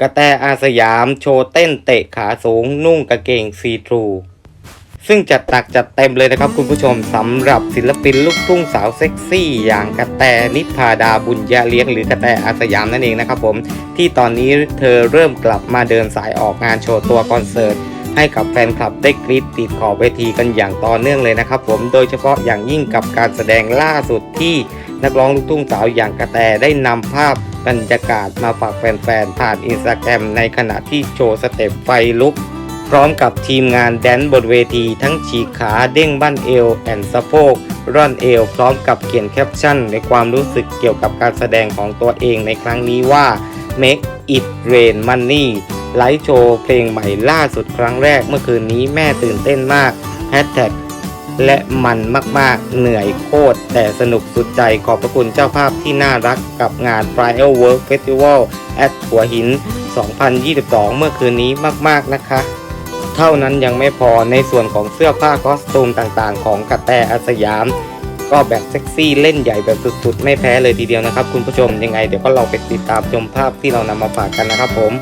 กระแตอาสยามโชว์เต้นเตะขาสูงนุ่งกางเกงซีทรู ซึ่งจัดหนักจัดเต็มเลยนะครับคุณผู้ชมสำหรับศิลปินลูกทุ่งสาวเซ็กซี่ อย่างกระแตนิพาดาบุญยาเลี้ยงหรือกระแตอาสยามนั่นเองนะครับผมที่ตอนนี้เธอเริ่มกลับมาเดินสายออกงานโชว์ตัวคอนเสิร์ตให้กับแฟนคลับได้กรี๊ดติดขอบเวทีกันอย่างต่อเนื่องเลยนะครับผมโดยเฉพาะอย่างยิ่งกับการแสดงล่าสุดที่ นักร้องลูกทุ่งสาวอย่างกระแตได้นำภาพบรรยากาศมาฝากแฟนๆ ผ่านอินสตาแกรมในขณะที่โชว์สเต็ปไฟลุก พร้อมกับทีมงานแดนบนเวทีทั้งฉีกขาเด้งบั้นเอวแอนสะโพกร่อนเอวพร้อมกับเขียนแคปชั่น ในความรู้สึกเกี่ยวกับการแสดงของตัวเองในครั้งนี้ว่า Make it rain money ไลฟ์โชว์เพลงใหม่ล่าสุดครั้งแรกเมื่อคืนนี้แม่ตื่นเต้นมากแฮชแท็ก และมันมากๆ เหนื่อยโคตร แต่สนุกสุดใจขอบพระคุณเจ้าภาพที่น่ารักกับงาน Trial Work Festival at หัวหิน 2022 เมื่อคืนนี้มากๆนะคะ เท่านั้นยังไม่พอในส่วนของเสื้อผ้าคอสตูมต่างๆ ของกระแตอาสยาม ก็แบบเซ็กซี่เล่นใหญ่แบบสุดๆ ไม่แพ้เลยทีเดียวนะครับ คุณผู้ชมยังไงเดี๋ยวก็ลองไปติดตามชมภาพที่เรานำมาฝากกันนะครับผม